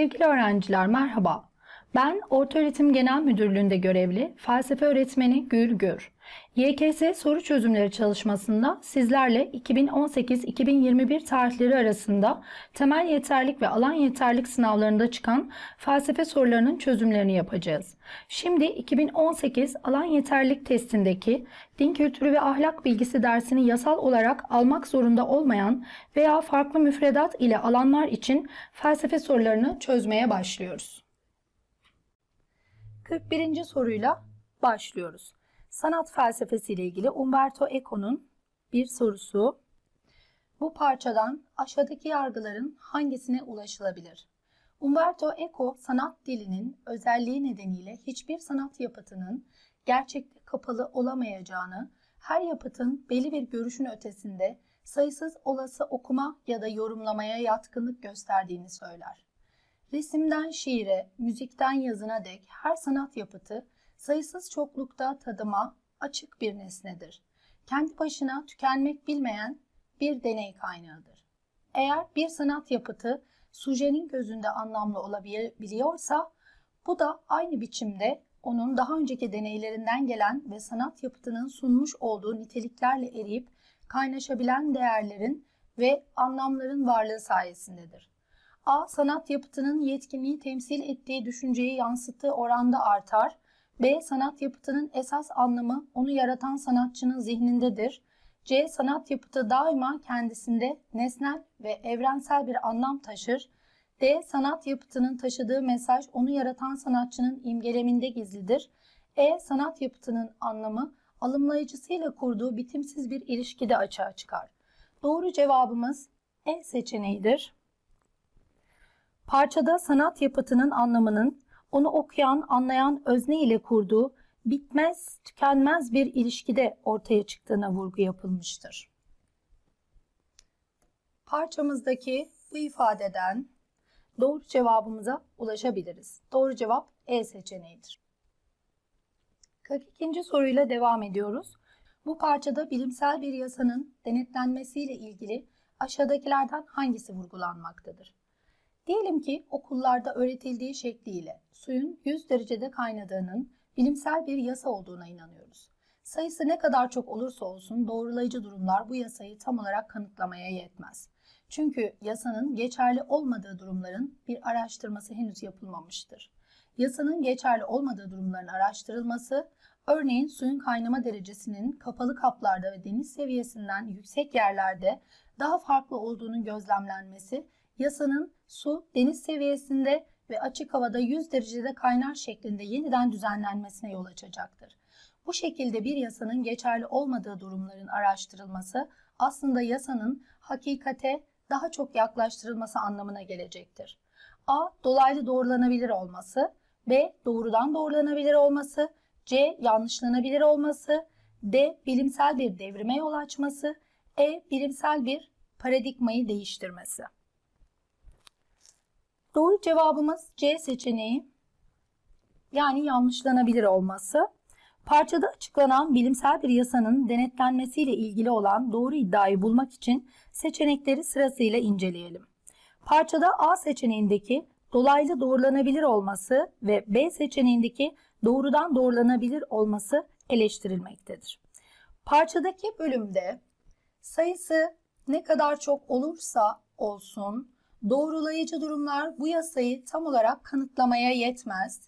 Sevgili öğrenciler merhaba. Ben Ortaöğretim Genel Müdürlüğü'nde görevli felsefe öğretmeni Gül Gür. YKS soru çözümleri çalışmasında sizlerle 2018-2021 tarihleri arasında temel yeterlik ve alan yeterlik sınavlarında çıkan felsefe sorularının çözümlerini yapacağız. Şimdi 2018 alan yeterlik testindeki din kültürü ve ahlak bilgisi dersini yasal olarak almak zorunda olmayan veya farklı müfredat ile alanlar için felsefe sorularını çözmeye başlıyoruz. 41. soruyla başlıyoruz. Sanat felsefesi ile ilgili Umberto Eco'nun bir sorusu. Bu parçadan aşağıdaki yargıların hangisine ulaşılabilir? Umberto Eco sanat dilinin özelliği nedeniyle hiçbir sanat yapıtının gerçekte kapalı olamayacağını, her yapıtın belli bir görüşün ötesinde sayısız olası okuma ya da yorumlamaya yatkınlık gösterdiğini söyler. Resimden şiire, müzikten yazına dek her sanat yapıtı sayısız çoklukta tadıma açık bir nesnedir. Kendi başına tükenmek bilmeyen bir deney kaynağıdır. Eğer bir sanat yapıtı sujenin gözünde anlamlı olabiliyorsa bu da aynı biçimde onun daha önceki deneylerinden gelen ve sanat yapıtının sunmuş olduğu niteliklerle eriyip kaynaşabilen değerlerin ve anlamların varlığı sayesindedir. A. Sanat yapıtının yetkinliği temsil ettiği düşünceyi yansıttığı oranda artar. B. Sanat yapıtının esas anlamı onu yaratan sanatçının zihnindedir. C. Sanat yapıtı daima kendisinde nesnel ve evrensel bir anlam taşır. D. Sanat yapıtının taşıdığı mesaj onu yaratan sanatçının imgeleminde gizlidir. E. Sanat yapıtının anlamı alımlayıcısıyla kurduğu bitimsiz bir ilişkide açığa çıkar. Doğru cevabımız E seçeneğidir. Parçada sanat yapıtının anlamının onu okuyan, anlayan özne ile kurduğu bitmez, tükenmez bir ilişkide ortaya çıktığına vurgu yapılmıştır. Parçamızdaki bu ifadeden doğru cevabımıza ulaşabiliriz. Doğru cevap E seçeneğidir. 42. soruyla devam ediyoruz. Bu parçada bilimsel bir yasanın denetlenmesiyle ilgili aşağıdakilerden hangisi vurgulanmaktadır? Diyelim ki okullarda öğretildiği şekliyle suyun 100 derecede kaynadığının bilimsel bir yasa olduğuna inanıyoruz. Sayısı ne kadar çok olursa olsun doğrulayıcı durumlar bu yasayı tam olarak kanıtlamaya yetmez. Çünkü yasanın geçerli olmadığı durumların bir araştırması henüz yapılmamıştır. Yasanın geçerli olmadığı durumların araştırılması, örneğin suyun kaynama derecesinin kapalı kaplarda ve deniz seviyesinden yüksek yerlerde daha farklı olduğunun gözlemlenmesi yasanın su deniz seviyesinde ve açık havada 100 derecede kaynar şeklinde yeniden düzenlenmesine yol açacaktır. Bu şekilde bir yasanın geçerli olmadığı durumların araştırılması aslında yasanın hakikate daha çok yaklaştırılması anlamına gelecektir. A. Dolaylı doğrulanabilir olması B. Doğrudan doğrulanabilir olması C. Yanlışlanabilir olması D. Bilimsel bir devrime yol açması E. Bilimsel bir paradigmayı değiştirmesi. Doğru cevabımız C seçeneği. Yani yanlışlanabilir olması. Parçada açıklanan bilimsel bir yasanın denetlenmesiyle ilgili olan doğru iddiayı bulmak için seçenekleri sırasıyla inceleyelim. Parçada A seçeneğindeki dolaylı doğrulanabilir olması ve B seçeneğindeki doğrudan doğrulanabilir olması eleştirilmektedir. Parçadaki bölümde sayısı ne kadar çok olursa olsun doğrulayıcı durumlar bu yasayı tam olarak kanıtlamaya yetmez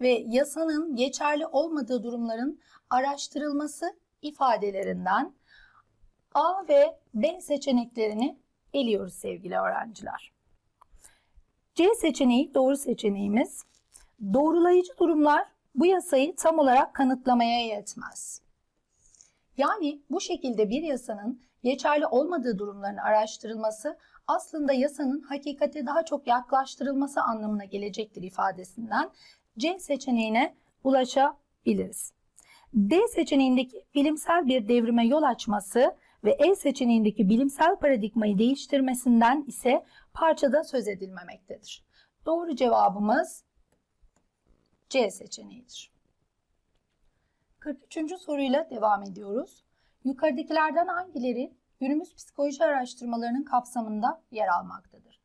ve yasanın geçerli olmadığı durumların araştırılması ifadelerinden A ve B seçeneklerini eliyoruz sevgili öğrenciler. C seçeneği doğru seçeneğimiz. Doğrulayıcı durumlar bu yasayı tam olarak kanıtlamaya yetmez. Yani bu şekilde bir yasanın geçerli olmadığı durumların araştırılması aslında yasanın hakikate daha çok yaklaştırılması anlamına gelecektir ifadesinden C seçeneğine ulaşabiliriz. D seçeneğindeki bilimsel bir devrime yol açması ve E seçeneğindeki bilimsel paradigmayı değiştirmesinden ise parçada söz edilmemektedir. Doğru cevabımız C seçeneğidir. 43. soruyla devam ediyoruz. Yukarıdakilerden hangileri günümüz psikoloji araştırmalarının kapsamında yer almaktadır?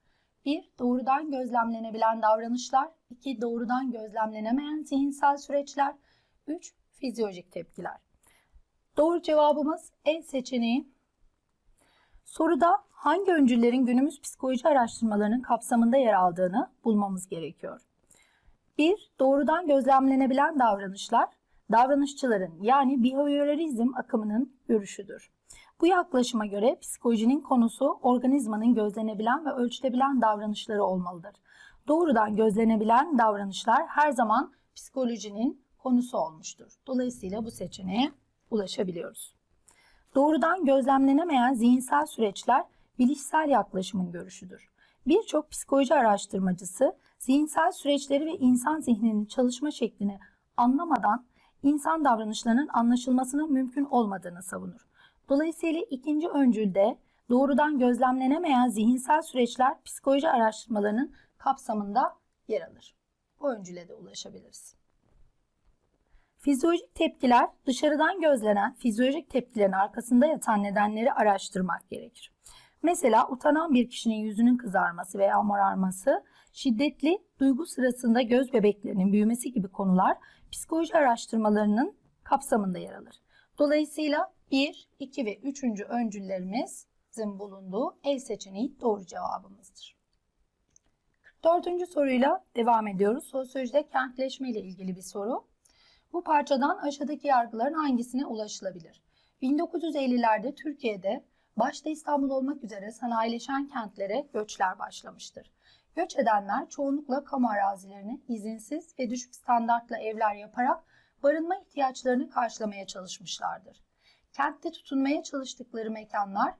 1. Doğrudan gözlemlenebilen davranışlar. 2. Doğrudan gözlemlenemeyen zihinsel süreçler. 3. Fizyolojik tepkiler. Doğru cevabımız E seçeneği. Soruda hangi öncüllerin günümüz psikoloji araştırmalarının kapsamında yer aldığını bulmamız gerekiyor. 1. Doğrudan gözlemlenebilen davranışlar, davranışçıların yani behavioralizm akımının görüşüdür. Bu yaklaşıma göre psikolojinin konusu organizmanın gözlenebilen ve ölçülebilen davranışları olmalıdır. Doğrudan gözlenebilen davranışlar her zaman psikolojinin konusu olmuştur. Dolayısıyla bu seçeneğe ulaşabiliyoruz. Doğrudan gözlemlenemeyen zihinsel süreçler bilişsel yaklaşımın görüşüdür. Birçok psikoloji araştırmacısı zihinsel süreçleri ve insan zihninin çalışma şeklini anlamadan insan davranışlarının anlaşılmasının mümkün olmadığını savunur. Dolayısıyla ikinci öncülde doğrudan gözlemlenemeyen zihinsel süreçler psikoloji araştırmalarının kapsamında yer alır. Bu öncüle de ulaşabiliriz. Fizyolojik tepkiler dışarıdan gözlenen fizyolojik tepkilerin arkasında yatan nedenleri araştırmak gerekir. Mesela utanan bir kişinin yüzünün kızarması veya morarması, şiddetli duygu sırasında göz bebeklerinin büyümesi gibi konular psikoloji araştırmalarının kapsamında yer alır. Dolayısıyla 1, 2 ve 3. öncüllerimizin bulunduğu el seçeneği doğru cevabımızdır. 44. soruyla devam ediyoruz. Sosyolojide kentleşme ile ilgili bir soru. Bu parçadan aşağıdaki yargıların hangisine ulaşılabilir? 1950'lerde Türkiye'de başta İstanbul olmak üzere sanayileşen kentlere göçler başlamıştır. Göç edenler çoğunlukla kamu arazilerine izinsiz ve düşük standartla evler yaparak barınma ihtiyaçlarını karşılamaya çalışmışlardır. Kentte tutunmaya çalıştıkları mekanlar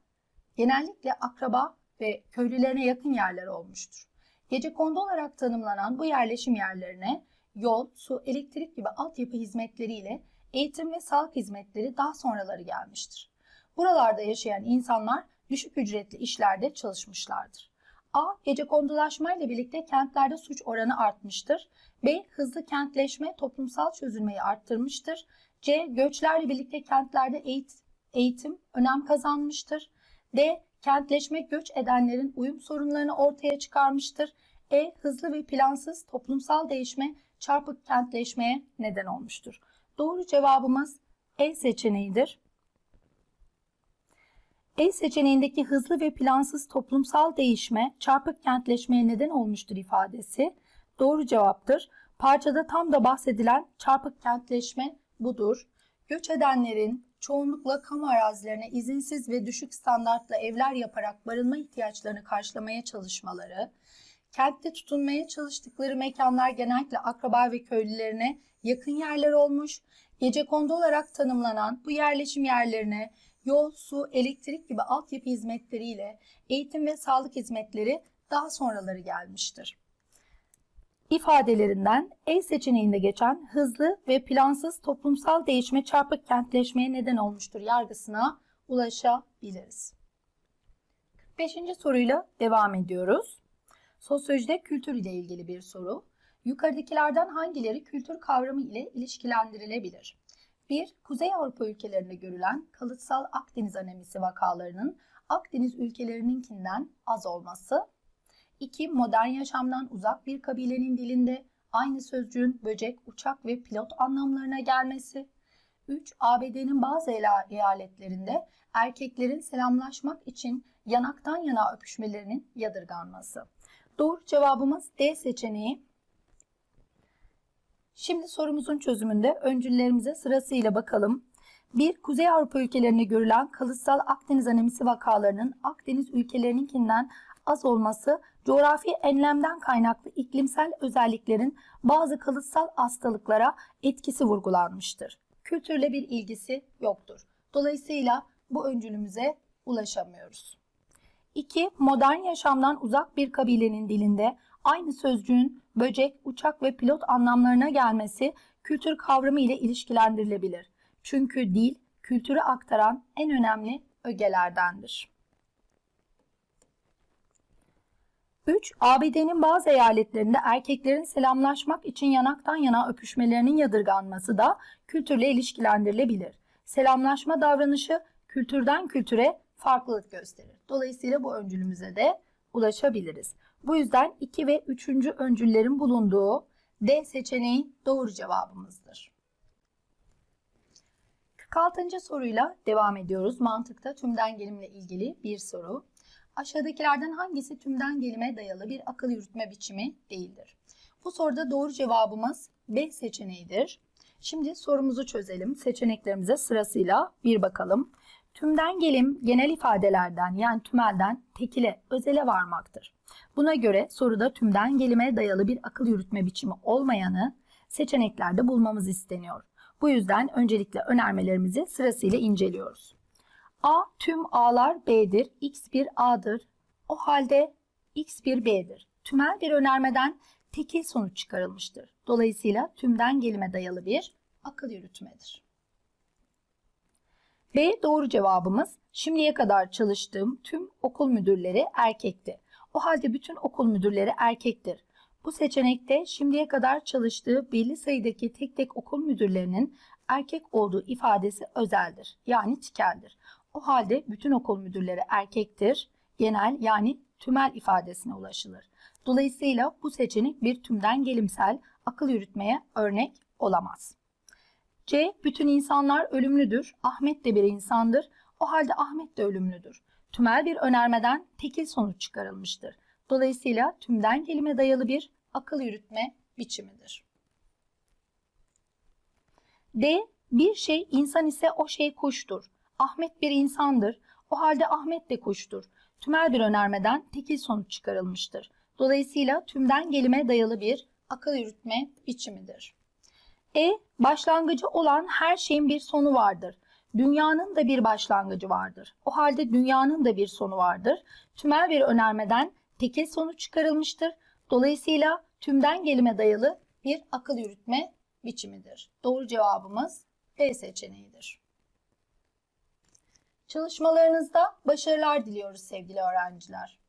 genellikle akraba ve köylülerine yakın yerler olmuştur. Gecekondu olarak tanımlanan bu yerleşim yerlerine yol, su, elektrik gibi altyapı hizmetleriyle eğitim ve sağlık hizmetleri daha sonraları gelmiştir. Buralarda yaşayan insanlar düşük ücretli işlerde çalışmışlardır. A. Gecekondulaşma ile birlikte kentlerde suç oranı artmıştır. B. Hızlı kentleşme toplumsal çözülmeyi arttırmıştır. C. Göçlerle birlikte kentlerde eğitim önem kazanmıştır. D. Kentleşme göç edenlerin uyum sorunlarını ortaya çıkarmıştır. E. Hızlı ve plansız toplumsal değişme çarpık kentleşmeye neden olmuştur. Doğru cevabımız E seçeneğidir. E seçeneğindeki hızlı ve plansız toplumsal değişme çarpık kentleşmeye neden olmuştur ifadesi doğru cevaptır. Parçada tam da bahsedilen çarpık kentleşme budur. Göç edenlerin çoğunlukla kamu arazilerine izinsiz ve düşük standartla evler yaparak barınma ihtiyaçlarını karşılamaya çalışmaları, kentte tutunmaya çalıştıkları mekanlar genellikle akraba ve köylülerine yakın yerler olmuş, gecekondu olarak tanımlanan bu yerleşim yerlerine yol, su, elektrik gibi altyapı hizmetleriyle eğitim ve sağlık hizmetleri daha sonraları gelmiştir. İfadelerinden E seçeneğinde geçen hızlı ve plansız toplumsal değişme çarpık kentleşmeye neden olmuştur yargısına ulaşabiliriz. 45. soruyla devam ediyoruz. Sosyolojide kültür ile ilgili bir soru. Yukarıdakilerden hangileri kültür kavramı ile ilişkilendirilebilir? 1. Kuzey Avrupa ülkelerinde görülen kalıtsal Akdeniz anemisi vakalarının Akdeniz ülkelerininkinden az olması. 2. Modern yaşamdan uzak bir kabilenin dilinde aynı sözcüğün böcek, uçak ve pilot anlamlarına gelmesi. 3. ABD'nin bazı eyaletlerinde erkeklerin selamlaşmak için yanaktan yana öpüşmelerinin yadırganması. Doğru cevabımız D seçeneği. Şimdi sorumuzun çözümünde öncüllerimize sırasıyla bakalım. 1. Kuzey Avrupa ülkelerinde görülen kalıtsal Akdeniz anemisi vakalarının Akdeniz ülkelerininkinden az olması coğrafi enlemden kaynaklı iklimsel özelliklerin bazı kalıtsal hastalıklara etkisi vurgulanmıştır. Kültürle bir ilgisi yoktur. Dolayısıyla bu öncülümüze ulaşamıyoruz. 2. Modern yaşamdan uzak bir kabilenin dilinde aynı sözcüğün böcek, uçak ve pilot anlamlarına gelmesi kültür kavramı ile ilişkilendirilebilir. Çünkü dil, kültürü aktaran en önemli ögelerdendir. 3. ABD'nin bazı eyaletlerinde erkeklerin selamlaşmak için yanaktan yana öpüşmelerinin yadırganması da kültürle ilişkilendirilebilir. Selamlaşma davranışı kültürden kültüre farklılık gösterir. Dolayısıyla bu öncülümüze de ulaşabiliriz. Bu yüzden 2 ve 3. öncüllerin bulunduğu D seçeneği doğru cevabımızdır. 46. soruyla devam ediyoruz. Mantıkta tümden gelimle ilgili bir soru. Aşağıdakilerden hangisi tümden gelime dayalı bir akıl yürütme biçimi değildir? Bu soruda doğru cevabımız B seçeneğidir. Şimdi sorumuzu çözelim. Seçeneklerimize sırasıyla bir bakalım. Tümden gelim genel ifadelerden yani tümelden tekile, özele varmaktır. Buna göre soruda tümden gelime dayalı bir akıl yürütme biçimi olmayanı seçeneklerde bulmamız isteniyor. Bu yüzden öncelikle önermelerimizi sırasıyla inceliyoruz. A tüm A'lar B'dir, X bir A'dır. O halde X bir B'dir. Tümel bir önermeden tekil sonuç çıkarılmıştır. Dolayısıyla tümden gelime dayalı bir akıl yürütmedir. B doğru cevabımız şimdiye kadar çalıştığım tüm okul müdürleri erkekti. O halde bütün okul müdürleri erkektir. Bu seçenekte şimdiye kadar çalıştığı belli sayıdaki tek tek okul müdürlerinin erkek olduğu ifadesi özeldir. Yani tikeldir. O halde bütün okul müdürleri erkektir. Genel yani tümel ifadesine ulaşılır. Dolayısıyla bu seçenek bir tümden gelimsel akıl yürütmeye örnek olamaz. C. Bütün insanlar ölümlüdür. Ahmet de bir insandır. O halde Ahmet de ölümlüdür. Tümel bir önermeden tekil sonuç çıkarılmıştır. Dolayısıyla tümden gelime dayalı bir akıl yürütme biçimidir. D. Bir şey insan ise o şey kuştur. Ahmet bir insandır. O halde Ahmet de kuştur. Tümel bir önermeden tekil sonuç çıkarılmıştır. Dolayısıyla tümden gelime dayalı bir akıl yürütme biçimidir. E. Başlangıcı olan her şeyin bir sonu vardır. Dünyanın da bir başlangıcı vardır. O halde dünyanın da bir sonu vardır. Tümel bir önermeden tekil sonuç çıkarılmıştır. Dolayısıyla tümden gelime dayalı bir akıl yürütme biçimidir. Doğru cevabımız D seçeneğidir. Çalışmalarınızda başarılar diliyoruz sevgili öğrenciler.